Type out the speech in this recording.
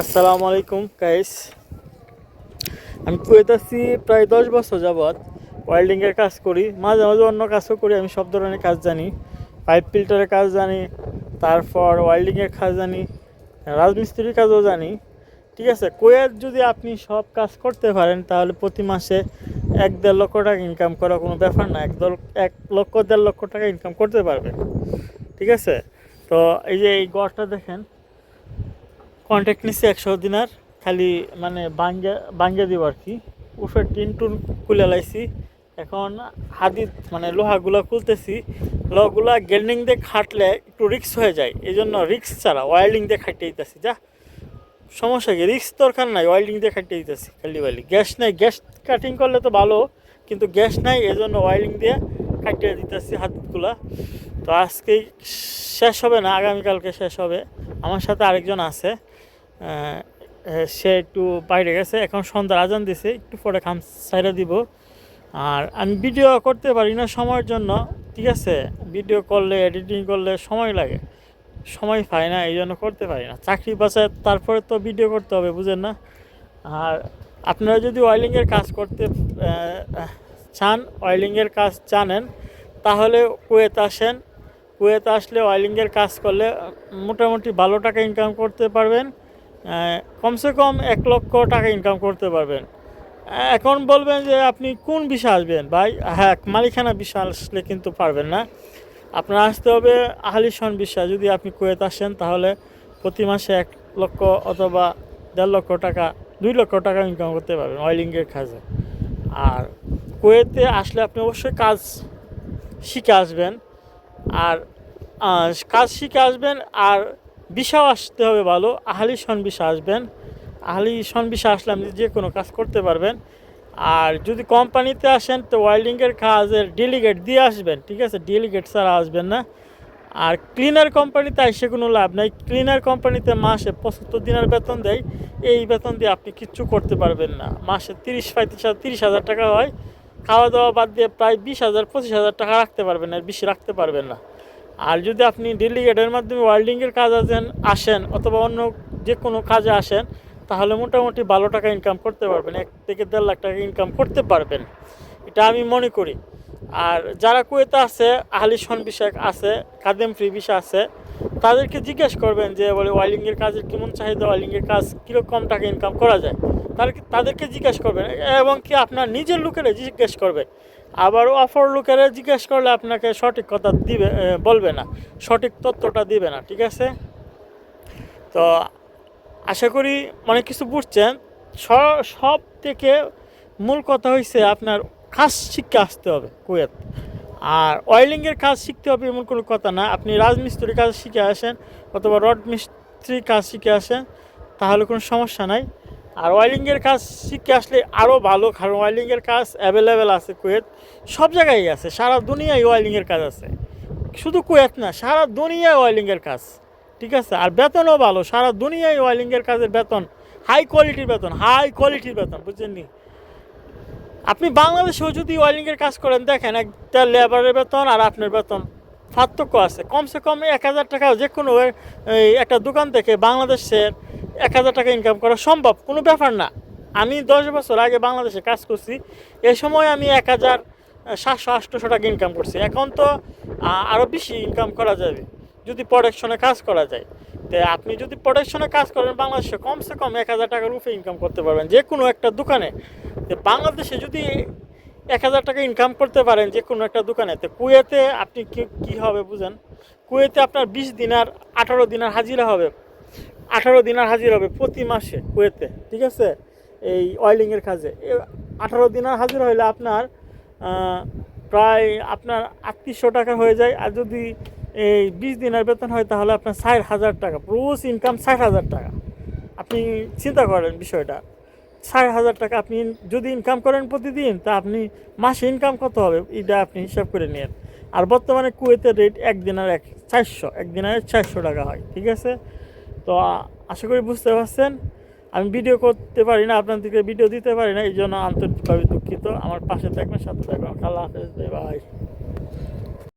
আসসালামু আলাইকুম কাইস আমি কুয়েত আছি প্রায় দশ বছর যাবৎ ওয়েল্ডিংয়ের কাজ করি। মাঝে মাঝে অন্য কাজও করি, আমি সব ধরনের কাজ জানি। পাইপ ফিল্টারের কাজ জানি, তারপর ওয়েল্ডিংয়ের কাজ জানি, রাজমিস্ত্রির কাজও জানি। ঠিক আছে, কুয়েত যদি আপনি সব কাজ করতে পারেন, তাহলে প্রতি মাসে এক দেড় লক্ষ টাকা ইনকাম করা কোনো ব্যাপার না। এক দল এক লক্ষ, দেড় লক্ষ টাকা ইনকাম করতে পারবেন। ঠিক আছে? তো এই যে এই গড়টা দেখেন কন্ট্যাক্ট নিচ্ছি একশো দিনার, খালি মানে বাঙ্গে বাঙ্গে দিব আর কি। উফে টিন টুন খুলে লাইছি। এখন হাদিদ মানে লোহাগুলো খুলতেছি। লোহাগুলা গেল্ডিং দিয়ে খাটলে একটু রিক্স হয়ে যায়। এই জন্য রিক্স ছাড়া ওয়েল্ডিং দিয়ে খাটিয়ে দিতেছি, যা। সমস্যা কি? রিক্স দরকার নাই, ওয়েল্ডিং দিয়ে খাটিয়ে দিতেছি খালি ওয়েলি গ্যাস নাই, গ্যাস কাটিং করলে তো ভালো, কিন্তু গ্যাস নাই এই জন্য ওয়েল্ডিং দিয়ে কাটিয়ে দিতেছি হাতগুলা। তো আজকেই শেষ হবে না, আগামীকালকে শেষ হবে। আমার সাথে আরেকজন আছে সে একটু বাইরে গেছে, এখন সন্ধ্যার আজান দিছে, একটু পরে খাম সাইডে দিব। আর আমি ভিডিও করতে পারি না সময়ের জন্য, ঠিক আছে? ভিডিও করলে, এডিটিং করলে সময় লাগে। সময় পাই না এই জন্য করতে পারি না। চাকরি বাসায় তারপরে তো ভিডিও করতে হবে, বুঝেন না? আর আপনারা যদি ওয়েলিংয়ের কাজ করতে চান অয়েলিংয়ের কাজ জানেন, তাহলে কুয়েত আসেন। কুয়েত আসলে অয়েলিংয়ের কাজ করলে মোটামুটি ভালো টাকা ইনকাম করতে পারবেন কমসে কম এক লক্ষ টাকা ইনকাম করতে পারবেন। এখন বলবেন যে আপনি কোন বিষয় আসবেন? ভাই হ্যাঁ মালিকানা বিষয় আসলে কিন্তু পারবেন না। আপনার আসতে হবে আহলিশন বিষয়। যদি আপনি কুয়েত আসেন, তাহলে প্রতি মাসে এক লক্ষ অথবা দেড় লক্ষ টাকা, দুই লক্ষ টাকা ইনকাম করতে পারবেন অয়েলিংয়ের কাজে। আর কুয়েতে আসলে আপনি অবশ্যই কাজ শিখে আসবেন। আর কাজ শিখে আসবেন আর বিষাও আসতে হবে ভালো। আহলি সন বিষা আসবেন। আহলি সন বিষা আসলে আপনি যে কোনো কাজ করতে পারবেন। আর যদি কোম্পানিতে আসেন তো ওয়েল্ডিংয়ের কাজের ডেলিগেট দিয়ে আসবেন, ঠিক আছে? ডেলিগেট ছাড়া আসবেন না। আর ক্লিনার কোম্পানিতে এসে কোনো লাভ নাই। ক্লিনার কোম্পানিতে মাসে পঁচাত্তর দিনের বেতন দেয়। এই বেতন দিয়ে আপনি কিচ্ছু করতে পারবেন না। মাসে তিরিশ পঁয়ত্রিশ তিরিশ হাজার টাকা হয়। খাওয়া দাওয়া বাদ দিয়ে প্রায় বিশ হাজার, পঁচিশ হাজার টাকা রাখতে পারবেন আর বেশি রাখতে পারবেন না। আর যদি আপনি ডেলিগেটের মাধ্যমে ওয়েল্ডিংয়ের কাজ আসেন আসেন অথবা অন্য যে কোনো কাজে আসেন, তাহলে মোটামুটি ভালো টাকা ইনকাম করতে পারবেন, এক থেকে দেড় লাখ টাকা ইনকাম করতে পারবেন। এটা আমি মনে করি। আর যারা কুয়েতে আছে, আহলি সন বিষয়ক আছে, কাদেম ফ্রি বিষয় আছে, তাদেরকে জিজ্ঞেস করবেন যে, বলে ওয়াইলিংয়ের কাজের কেমন চাহিদা? ওয়াইলিংয়ের কাজ কীরকম টাকা ইনকাম করা যায়? তাদেরকে তাদেরকে জিজ্ঞেস করবেন এবং কি আপনার নিজের লোকেরা জিজ্ঞেস করবে। আবার অফর লোকেরা জিজ্ঞেস করলে আপনাকে সঠিক কথা দিবে বলবে না। সঠিক তথ্যটা দিবে না, ঠিক আছে? তো আশা করি অনেক কিছু বুঝছেন। সব থেকে মূল কথা হয়েছে আপনার কাজ শিখে আসতে হবে কুয়েত। আর অয়েলিংয়ের কাজ শিখতে হবে এমন কোনো কথা না। আপনি রাজমিস্ত্রির কাজ শিখে আসেন অথবা রড মিস্ত্রির কাজ শিখে আসেন, তাহলে কোনো সমস্যা নাই। আর ওয়েলিংয়ের কাজ শিখে আসলে আরও ভালো, কারণ ওয়েলিংয়ের কাজ অ্যাভেলেবেল আছে কুয়েত। সব জায়গায় আছে, সারা দুনিয়ায় ওয়েলিংয়ের কাজ আছে। শুধু কুয়েত না, সারা দুনিয়ায় ওয়েলিংয়ের কাজ, ঠিক আছে? আর বেতনও ভালো, সারা দুনিয়ায় ওয়েলিংয়ের কাজের বেতন হাই কোয়ালিটির বেতন হাই কোয়ালিটির বেতন বুঝছেননি আপনি বাংলাদেশেও যদি ওয়েলিংয়ের কাজ করেন, দেখেন একটা লেবারের বেতন আর আপনার বেতন পার্থক্য আছে। কমসে কম এক হাজার টাকা যে কোনো একটা দোকান থেকে বাংলাদেশের এক হাজার টাকা ইনকাম করা সম্ভব, কোনো ব্যাপার না। আমি দশ বছর আগে বাংলাদেশে কাজ করছি, এ সময় আমি এক হাজার সাতশো, আটশোশো টাকা ইনকাম করছি। এখন তো আরও বেশি ইনকাম করা যাবে, যদি প্রোডাকশনে কাজ করা যায়। তো আপনি যদি প্রোডাকশনে কাজ করেন, বাংলাদেশে কমসে কম এক হাজার টাকার উপরে ইনকাম করতে পারবেন, যে কোনো একটা দোকানে। তো বাংলাদেশে যদি এক হাজার টাকা ইনকাম করতে পারেন, যে কোনো একটা দোকানে, তো কুয়েতে আপনি কি, কী হবে বুঝেন? কুয়েতে আপনার বিশ দিনার আঠারো দিনার হাজিরা হবে। আঠারো দিনার হাজির হবে প্রতি মাসে কুয়েতে, ঠিক আছে? এই অয়েলিংয়ের কাজে। আঠারো দিনার হাজির হলে আপনার প্রায় আপনার আটত্রিশশো টাকা হয়ে যায়। আর যদি এই বিশ দিনের বেতন হয়, তাহলে আপনার ষাট হাজার টাকা। পুরুষ ইনকাম ষাট হাজার টাকা। আপনি চিন্তা করেন বিষয়টা। ষাট হাজার টাকা আপনি যদি ইনকাম করেন প্রতিদিন, তা আপনি মাসে ইনকাম কত হবে? এটা আপনি হিসাব করে নিন আর বর্তমানে কুয়েতের রেট একদিনের এক চারশো। একদিনের চারশো টাকা হয়, ঠিক আছে? তো আশা করি বুঝতে পারছেন। আমি ভিডিও করতে পারি না আপনাদেরকে ভিডিও দিতে পারি না, এই জন্য আন্তরিকভাবে দুঃখিত। আমার পাশে থাকবেন, সাথে থাকবেন। আল্লাহ হাফেজ বাই